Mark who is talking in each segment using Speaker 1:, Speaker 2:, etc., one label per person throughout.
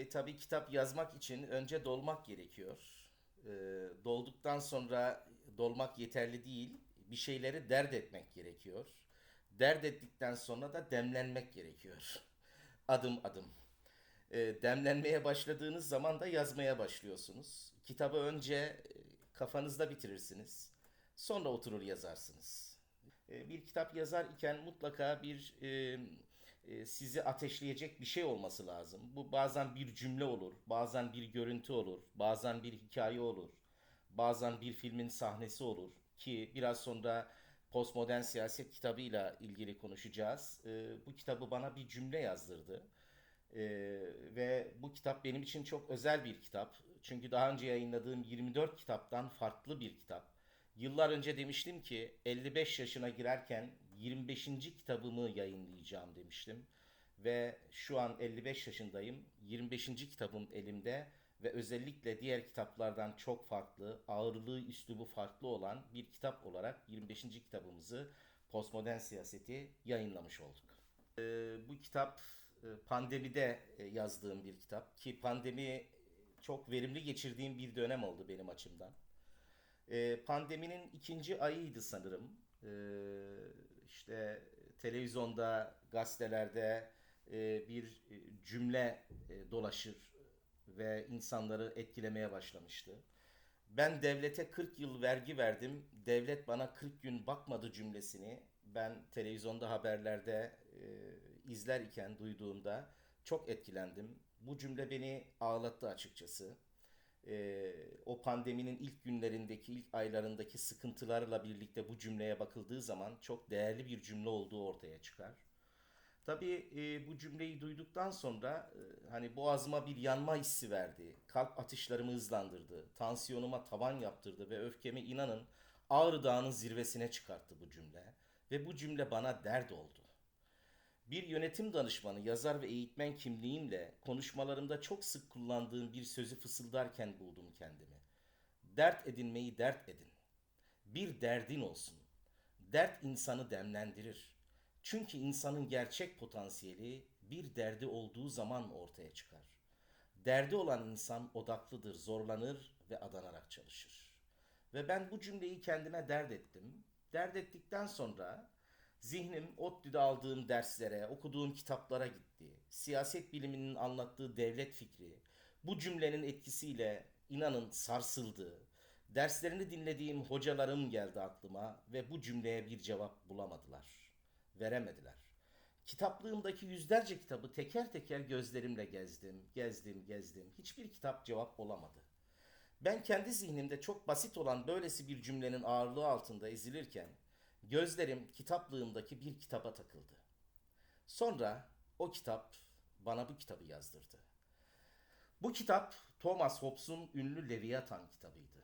Speaker 1: Şimdi tabii kitap yazmak için önce dolmak gerekiyor. Ee, dolduktan sonra dolmak yeterli değil. Bir şeyleri dert etmek gerekiyor. Dert ettikten sonra da demlenmek gerekiyor. Adım adım. Ee, demlenmeye başladığınız zaman da yazmaya başlıyorsunuz. Kitabı önce e, kafanızda bitirirsiniz. Sonra oturur yazarsınız. E, Bir kitap yazar iken mutlaka bir e, e, sizi ateşleyecek bir şey olması lazım. Bu bazen bir cümle olur, bazen bir görüntü olur, bazen bir hikaye olur, bazen bir filmin sahnesi olur ki biraz sonra postmodern siyaset kitabıyla ilgili konuşacağız. E, bu kitabı bana bir cümle yazdırdı. E, ve bu kitap benim için çok özel bir kitap. Çünkü daha önce yayınladığım 24 kitaptan farklı bir kitap. Yıllar önce demiştim ki 55 yaşına girerken 25. kitabımı yayınlayacağım demiştim. Ve şu an 55 yaşındayım. 25. kitabım elimde ve özellikle diğer kitaplardan çok farklı, ağırlığı, üslubu farklı olan bir kitap olarak 25. kitabımızı Postmodern Siyaseti yayınlamış olduk. Ee, bu kitap e, pandemide e, yazdığım bir kitap ki pandemi çok verimli geçirdiğim bir dönem oldu benim açımdan. Ee, pandeminin ikinci ayıydı sanırım. Ee, işte televizyonda, gazetelerde e, bir e, cümle e, dolaşır ve insanları etkilemeye başlamıştı. Ben devlete 40 yıl vergi verdim, devlet bana 40 gün bakmadı cümlesini ben televizyonda haberlerde e, izler iken duyduğumda çok etkilendim. Bu cümle beni ağlattı açıkçası e, o pandeminin ilk günlerindeki, ilk aylarındaki sıkıntılarla birlikte bu cümleye bakıldığı zaman çok değerli bir cümle olduğu ortaya çıkar. Tabii e, bu cümleyi duyduktan sonra e, hani boğazıma bir yanma hissi verdi. Kalp atışlarımı hızlandırdı. Tansiyonuma tavan yaptırdı ve öfkemi inanın Ağrı Dağı'nın zirvesine çıkarttı bu cümle. Ve bu cümle bana dert oldu. Bir yönetim danışmanı, yazar ve eğitmen kimliğimle konuşmalarımda çok sık kullandığım bir sözü fısıldarken buldum kendimi. Dert edinmeyi dert edin. Bir derdin olsun. Dert insanı demlendirir. Çünkü insanın gerçek potansiyeli bir derdi olduğu zaman ortaya çıkar. Derdi olan insan odaklıdır, zorlanır ve adanarak çalışır. Ve ben bu cümleyi kendime dert ettim. Dert ettikten sonra Zihnim ODTÜ'de aldığım derslere, okuduğum kitaplara gitti. Siyaset biliminin anlattığı devlet fikri bu cümlenin etkisiyle inanın sarsıldı. Derslerini dinlediğim hocalarım geldi aklıma ve bu cümleye bir cevap bulamadılar. Veremediler. Kitaplığımdaki yüzlerce kitabı teker teker gözlerimle gezdim, gezdim, gezdim. Hiçbir kitap cevap olamadı. Ben kendi zihnimde çok basit olan böylesi bir cümlenin ağırlığı altında ezilirken Gözlerim kitaplığımdaki bir kitaba takıldı. Sonra o kitap bana bu kitabı yazdırdı. Bu kitap Thomas Hobbes'un ünlü Leviathan kitabıydı.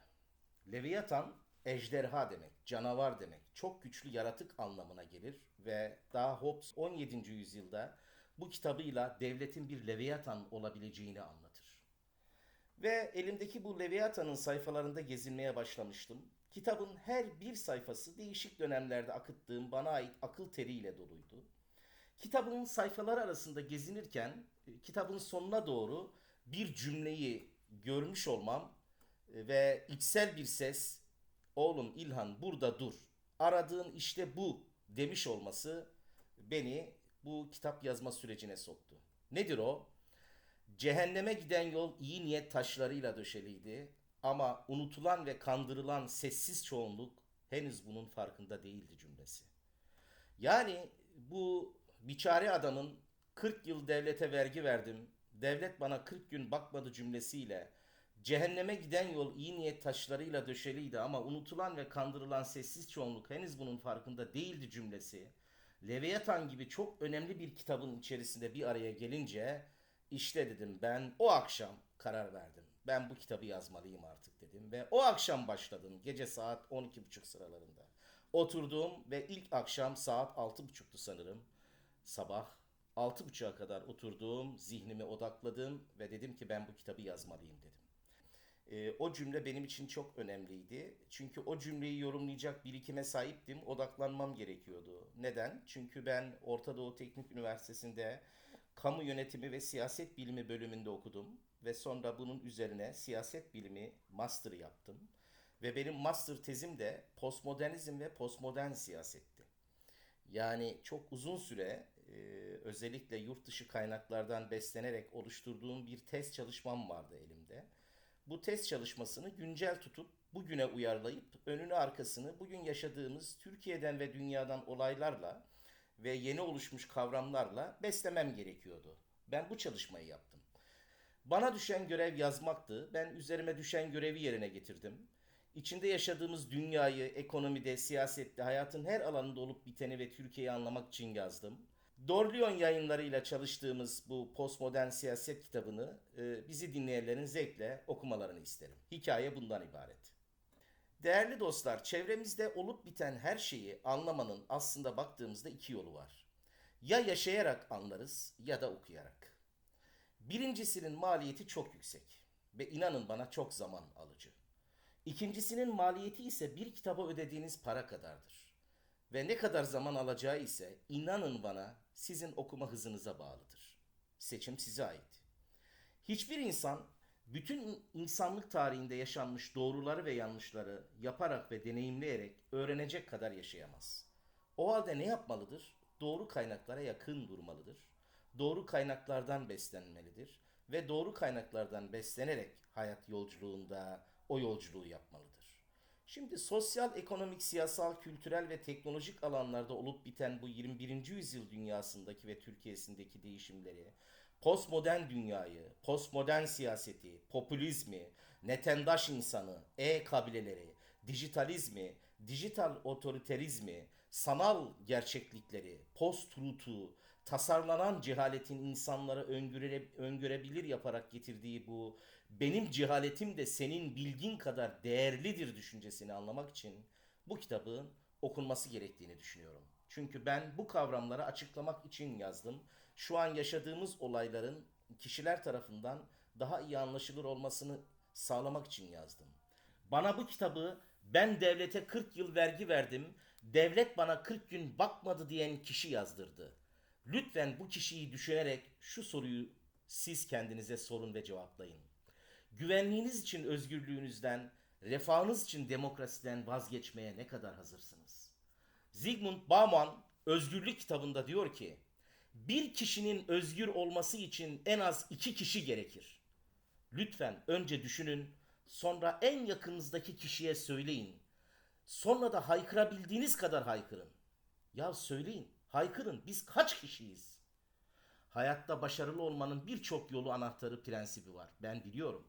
Speaker 1: Leviathan ejderha demek, canavar demek, çok güçlü yaratık anlamına gelir ve daha Hobbes 17. yüzyılda bu kitabıyla devletin bir Leviathan olabileceğini anlatır. Ve elimdeki bu Leviathan'ın sayfalarında gezinmeye başlamıştım. Kitabın her bir sayfası değişik dönemlerde akıttığım bana ait akıl teriyle doluydu. Kitabın sayfalar arasında gezinirken e, kitabın sonuna doğru bir cümleyi görmüş olmam e, ve içsel bir ses oğlum İlhan burada dur aradığın işte bu demiş olması beni bu kitap yazma sürecine soktu. Nedir o? Cehenneme giden yol iyi niyet taşlarıyla döşeliydi ama unutulan ve kandırılan sessiz çoğunluk henüz bunun farkında değildi cümlesi. Yani bu biçare adamın 40 yıl devlete vergi verdim, devlet bana 40 gün bakmadı cümlesiyle cehenneme giden yol iyi niyet taşlarıyla döşeliydi ama unutulan ve kandırılan sessiz çoğunluk henüz bunun farkında değildi cümlesi. Leviathan gibi çok önemli bir kitabın içerisinde bir araya gelince işte dedim ben o akşam karar verdim. Ben bu kitabı yazmalıyım artık dedim ve o akşam başladım gece saat 12.30 sıralarında. Oturdum ve ilk akşam saat 6.30'tu sanırım. Sabah 6.30'a kadar oturdum, zihnimi odakladım ve dedim ki ben bu kitabı yazmalıyım dedim. Ee, o cümle benim için çok önemliydi. Çünkü o cümleyi yorumlayacak birikime sahiptim. Odaklanmam gerekiyordu. Neden? Çünkü ben Orta Doğu Teknik Üniversitesi'nde kamu yönetimi ve siyaset bilimi bölümünde okudum ve sonra bunun üzerine siyaset bilimi master yaptım. Ve benim master tezim de postmodernizm ve postmodern siyasetti. Yani çok uzun süre e, özellikle yurt dışı kaynaklardan beslenerek oluşturduğum bir tez çalışmam vardı elimde. Bu tez çalışmasını güncel tutup bugüne uyarlayıp önünü arkasını bugün yaşadığımız Türkiye'den ve dünyadan olaylarla ve yeni oluşmuş kavramlarla beslemem gerekiyordu. Ben bu çalışmayı yaptım. Bana düşen görev yazmaktı. Ben üzerime düşen görevi yerine getirdim. İçinde yaşadığımız dünyayı, ekonomide, siyasette, hayatın her alanında olup biteni ve Türkiye'yi anlamak için yazdım. Dorlion yayınlarıyla çalıştığımız bu postmodern siyaset kitabını e, bizi dinleyenlerin zevkle okumalarını isterim. Hikaye bundan ibaret. Değerli dostlar, çevremizde olup biten her şeyi anlamanın aslında baktığımızda iki yolu var. Ya yaşayarak anlarız ya da okuyarak. Birincisinin maliyeti çok yüksek ve inanın bana çok zaman alıcı. İkincisinin maliyeti ise bir kitaba ödediğiniz para kadardır. Ve ne kadar zaman alacağı ise inanın bana sizin okuma hızınıza bağlıdır. Seçim size ait. Hiçbir insan bütün insanlık tarihinde yaşanmış doğruları ve yanlışları yaparak ve deneyimleyerek öğrenecek kadar yaşayamaz. O halde ne yapmalıdır? Doğru kaynaklara yakın durmalıdır. Doğru kaynaklardan beslenmelidir ve doğru kaynaklardan beslenerek hayat yolculuğunda o yolculuğu yapmalıdır. Şimdi sosyal, ekonomik, siyasal, kültürel ve teknolojik alanlarda olup biten bu 21. yüzyıl dünyasındaki ve Türkiye'sindeki değişimleri, postmodern dünyayı, postmodern siyaseti, popülizmi, netendaş insanı, e-kabileleri, dijitalizmi, dijital otoriterizmi, sanal gerçeklikleri, post-truth'u, tasarlanan cehaletin insanlara öngöre, öngörebilir yaparak getirdiği bu benim cehaletim de senin bilgin kadar değerlidir düşüncesini anlamak için bu kitabın okunması gerektiğini düşünüyorum. Çünkü ben bu kavramları açıklamak için yazdım. Şu an yaşadığımız olayların kişiler tarafından daha iyi anlaşılır olmasını sağlamak için yazdım. Bana bu kitabı ben devlete 40 yıl vergi verdim, devlet bana 40 gün bakmadı diyen kişi yazdırdı. Lütfen bu kişiyi düşünerek şu soruyu siz kendinize sorun ve cevaplayın. Güvenliğiniz için özgürlüğünüzden, refahınız için demokrasiden vazgeçmeye ne kadar hazırsınız? Zygmunt Bauman Özgürlük kitabında diyor ki, bir kişinin özgür olması için en az iki kişi gerekir. Lütfen önce düşünün, sonra en yakınızdaki kişiye söyleyin. Sonra da haykırabildiğiniz kadar haykırın. Ya söyleyin, haykırın. Biz kaç kişiyiz? Hayatta başarılı olmanın birçok yolu anahtarı prensibi var. Ben biliyorum.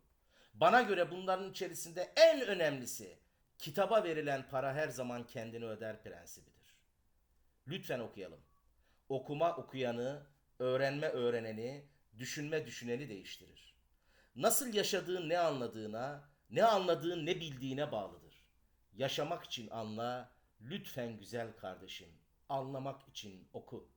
Speaker 1: Bana göre bunların içerisinde en önemlisi kitaba verilen para her zaman kendini öder prensibidir. Lütfen okuyalım. Okuma okuyanı, öğrenme öğreneni, düşünme düşüneni değiştirir. Nasıl yaşadığın ne anladığına, ne anladığın ne bildiğine bağlıdır. Yaşamak için anla, lütfen güzel kardeşim, anlamak için oku.''